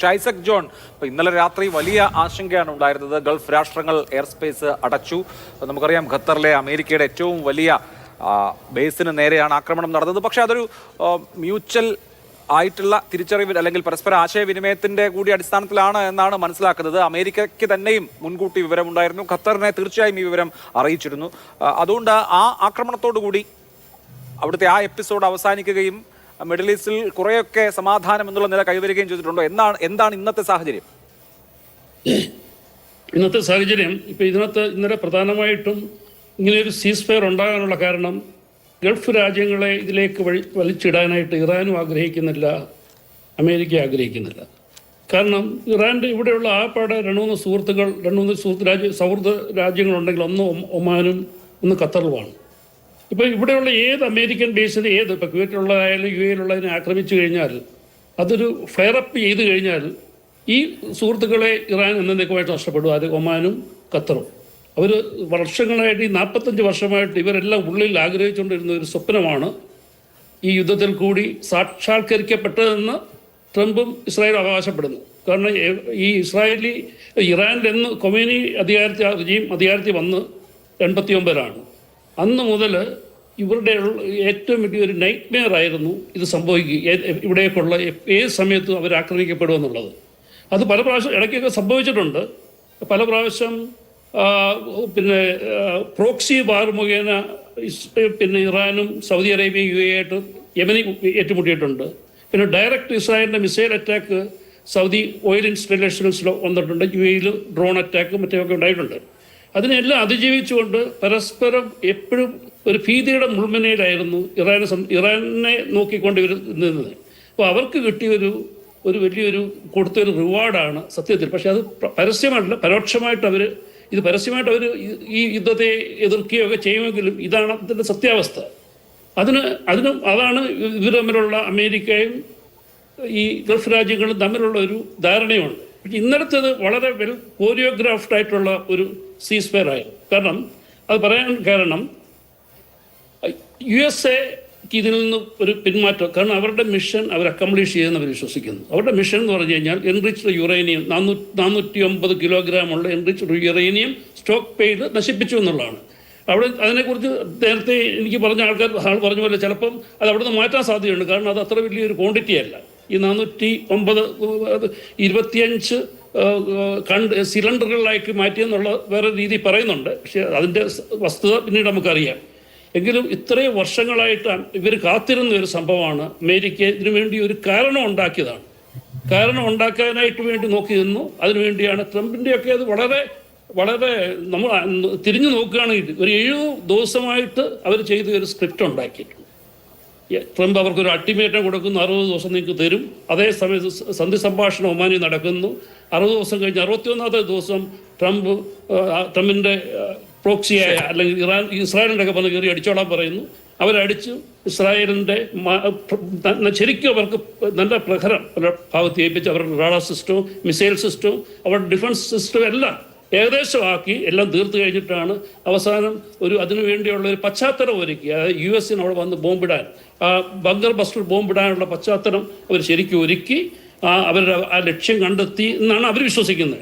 ഷൈസക് John ഇപ്പൊ ഇന്നലെ രാത്രി വലിയ ആശങ്കയാണ് ഉണ്ടായിരുന്നത്. ഗൾഫ് രാഷ്ട്രങ്ങൾ എയർ സ്പേസ് അടച്ചു നമുക്കറിയാം ഖത്തറിലെ അമേരിക്കയുടെ ഏറ്റവും വലിയ ബേസിന് നേരെയാണ് ആക്രമണം നടന്നത്. പക്ഷേ അതൊരു മ്യൂച്വൽ ആയിട്ടുള്ള തിരിച്ചറിവ് അല്ലെങ്കിൽ പരസ്പര ആശയവിനിമയത്തിന്റെ കൂടി അടിസ്ഥാനത്തിലാണ് എന്നാണ് മനസ്സിലാക്കുന്നത്. അമേരിക്കയ്ക്ക് തന്നെയും മുൻകൂട്ടി വിവരമുണ്ടായിരുന്നു. ഖത്തറിനെ തീർച്ചയായും ഈ വിവരം അറിയിച്ചിരുന്നു. അതുകൊണ്ട് ആ ആക്രമണത്തോടു കൂടി അവിടുത്തെ ആ എപ്പിസോഡ് അവസാനിക്കുകയും മിഡിൽ ഈസ്റ്റിൽ കുറേയൊക്കെ സമാധാനം എന്നുള്ള നില കൈവരികയും ചെയ്തിട്ടുണ്ടോ? എന്താണ് എന്താണ് ഇന്നത്തെ സാഹചര്യം? ഇന്നത്തെ സാഹചര്യം ഇപ്പൊ ഇതിനകത്ത് ഇന്നലെ പ്രധാനമായിട്ടും ഇങ്ങനെ ഒരു സീസ് ഫയർ ഉണ്ടാകാനുള്ള കാരണം ഗൾഫ് രാജ്യങ്ങളെ ഇതിലേക്ക് വഴി വലിച്ചിടാനായിട്ട് ഇറാനും ആഗ്രഹിക്കുന്നില്ല അമേരിക്ക ആഗ്രഹിക്കുന്നില്ല. കാരണം ഇറാന്റെ ഇവിടെയുള്ള ആപ്പാടെ രണ്ട് മൂന്ന് സുഹൃത്തുക്കൾ രണ്ട് മൂന്ന് സുഹൃത്ത് രാജ്യ സൗഹൃദ രാജ്യങ്ങളുണ്ടെങ്കിൽ ഒന്ന് ഒമാനും ഒന്ന് ഖത്തറുമാണ്. ഇപ്പോൾ ഇവിടെയുള്ള ഏത് അമേരിക്കൻ ബേസിന് ഏത് ഇപ്പോൾ കുവൈറ്റിലുള്ളതായാലും യു എയിലുള്ളതിനെ ആക്രമിച്ചു കഴിഞ്ഞാൽ അതൊരു ഫെയറപ്പ് ചെയ്ത് കഴിഞ്ഞാൽ ഈ സുഹൃത്തുക്കളെ ഇറാൻ എന്നേക്കുമായിട്ട് നഷ്ടപ്പെടും. അത് ഒമാനും ഖത്തറും. അവർ വർഷങ്ങളായിട്ട് ഈ നാൽപ്പത്തഞ്ച് വർഷമായിട്ട് ഇവരെല്ലാം ഉള്ളിൽ ആഗ്രഹിച്ചുകൊണ്ടിരുന്ന ഒരു സ്വപ്നമാണ് ഈ യുദ്ധത്തിൽ കൂടി സാക്ഷാത്കരിക്കപ്പെട്ടതെന്ന് ട്രംപും ഇസ്രായേലും അവകാശപ്പെടുന്നു. കാരണം ഈ ഇസ്രായേലി ഇറാനിൽ എന്ന് കൊമേനി അധികാരത്തിൽ റിജീം അധികാരത്തിൽ വന്ന് എൺപത്തി ഒമ്പതിലാണ് അന്ന് മുതൽ ഇവരുടെ ഏറ്റവും വലിയൊരു നൈറ്റ് മെയർ ആയിരുന്നു ഇത് സംഭവിക്കുക ഇവിടേക്കുള്ള ഏത് സമയത്തും അവർ ആക്രമിക്കപ്പെടുമെന്നുള്ളത്. അത് പല പ്രാവശ്യം ഇടയ്ക്കൊക്കെ സംഭവിച്ചിട്ടുണ്ട്. പല പ്രാവശ്യം പിന്നെ പ്രോക്സി ബാർ മുഖേന പിന്നെ ഇറാനും സൗദി അറേബ്യയും യു എ ആയിട്ട് യമനി ഏറ്റുമുട്ടിയിട്ടുണ്ട്. പിന്നെ ഡയറക്റ്റ് ഇസ്രായേലിന്റെ മിസൈൽ അറ്റാക്ക് സൗദി ഓയിൽ ഇൻസ്റ്റലേഷൻസിൽ വന്നിട്ടുണ്ട്. യു എയിൽ ഡ്രോൺ അറ്റാക്ക് മറ്റൊക്കെ ഉണ്ടായിട്ടുണ്ട്. അതിനെല്ലാം അതിജീവിച്ചുകൊണ്ട് പരസ്പരം എപ്പോഴും ഒരു ഭീതിയുടെ മുൾമുനയിലായിരുന്നു ഇറാനെ ഇറാനെ നോക്കിക്കൊണ്ട് നിന്നത് അപ്പോൾ അവർക്ക് കിട്ടിയൊരു ഒരു വലിയൊരു കൊടുത്തൊരു റിവാർഡാണ് സത്യത്തിൽ. പക്ഷെ അത് പരസ്യമായിട്ടല്ല പരോക്ഷമായിട്ട് അവർ ഇത് പരസ്യമായിട്ട് അവർ ഈ യുദ്ധത്തെ എതിർക്കുകയൊക്കെ ചെയ്യുമെങ്കിലും ഇതാണ് അതിന്റെ സത്യാവസ്ഥ. അതിന് അതിനും അതാണ് ഇവർ തമ്മിലുള്ള അമേരിക്കയും ഈ ഗൾഫ് രാജ്യങ്ങളും തമ്മിലുള്ള ഒരു ധാരണയുണ്ട്. പക്ഷെ ഇന്നലത്തേത് വളരെ വെൽ കോറിയോഗ്രാഫ്ഡ് ആയിട്ടുള്ള ഒരു സീസ് ഫെയർ ആയിരുന്നു കാരണം അത് പറയാൻ കാരണം യു എസ് എക്ക് ഇതിൽ നിന്ന് ഒരു പിന്മാറ്റം കാരണം അവരുടെ മിഷൻ അവർ അക്കംപ്ലീഷ് ചെയ്യുമെന്ന് അവർ വിശ്വസിക്കുന്നു. അവരുടെ മിഷൻ എന്ന് പറഞ്ഞു കഴിഞ്ഞാൽ എൻറിച്ച്ഡ് യുറേനിയം നാനൂ നാനൂറ്റി ഒമ്പത് കിലോഗ്രാം ഉള്ള എൻറിച്ച്ഡ് യുറേനിയം സ്റ്റോക്ക് പെയ്ഡ് നശിപ്പിച്ചു എന്നുള്ളതാണ്. അവിടെ അതിനെക്കുറിച്ച് നേരത്തെ എനിക്ക് പറഞ്ഞ ആൾക്കാർ ആൾ പറഞ്ഞ പോലെ ചിലപ്പം അത് അവിടെ നിന്ന് മാറ്റാൻ സാധ്യതയുണ്ട്. കാരണം അത് അത്ര വലിയൊരു ക്വാണ്ടിറ്റി അല്ല. ഈ നാനൂറ്റി ഒമ്പത് ഇരുപത്തിയഞ്ച് കണ്ട് സിലിണ്ടറുകളിലേക്ക് മാറ്റിയെന്നുള്ള വേറെ രീതി പറയുന്നുണ്ട്. പക്ഷേ അതിന്റെ വസ്തുത പിന്നീട് നമുക്കറിയാം. എങ്കിലും ഇത്രയും വർഷങ്ങളായിട്ടാണ് ഇവർ കാത്തിരുന്ന ഒരു സംഭവമാണ്. അമേരിക്ക ഇതിനു വേണ്ടി ഒരു കാരണം ഉണ്ടാക്കിയതാണ്. കാരണം ഉണ്ടാക്കാനായിട്ട് വേണ്ടി നോക്കി നിന്നു. അതിനുവേണ്ടിയാണ് ട്രംപിന്റെയൊക്കെ അത് വളരെ വളരെ നമ്മൾ തിരിഞ്ഞു നോക്കുകയാണെങ്കിൽ ഒരു ഏഴു ദിവസമായിട്ട് അവർ ചെയ്ത ഒരു സ്ക്രിപ്റ്റ് ഉണ്ടാക്കിയിട്ടുണ്ട്. ട്രംപ് അവർക്കൊരു അൾട്ടിമേറ്റം കൊടുക്കുന്നു. അറുപത് ദിവസം നിങ്ങൾക്ക് തരും. അതേ സമയത്ത് സന്ധി സംഭാഷണം ഒമാനി നടക്കുന്നു. അറുപത് ദിവസം കഴിഞ്ഞ് അറുപത്തിയൊന്നാമത്തെ ദിവസം ട്രംപ് ട്രംപിന്റെ പ്രോക്സിയായ അല്ലെങ്കിൽ ഇറാൻ ഇസ്രായേലിന്റെ ഒക്കെ വന്ന് കയറി അടിച്ചോളാൻ പറയുന്നു. അവരടിച്ചു. ഇസ്രായേലിന്റെ ശരിക്കും അവർക്ക് നല്ല പ്രഹരം. അവരുടെ ഭാഗത്ത് ഏൽപ്പിച്ച് അവരുടെ റാഡാർ സിസ്റ്റവും മിസൈൽ സിസ്റ്റവും അവരുടെ ഡിഫൻസ് സിസ്റ്റവും എല്ലാം ഏകദേശം ആക്കി എല്ലാം തീർത്തു കഴിഞ്ഞിട്ടാണ് അവസാനം ഒരു അതിനു വേണ്ടിയുള്ള ഒരു പശ്ചാത്തലം ഒരുക്കി. അതായത് യു എസിന് അവിടെ വന്ന് ബോംബിടാൻ. ആ ബങ്കർ ബസ്റ്റർ ബോംബിടാനുള്ള പശ്ചാത്തലം അവർ ശരിക്കും ഒരുക്കി. അവരുടെ ആ ലക്ഷ്യം കണ്ടെത്തി എന്നാണ് അവർ വിശ്വസിക്കുന്നത്.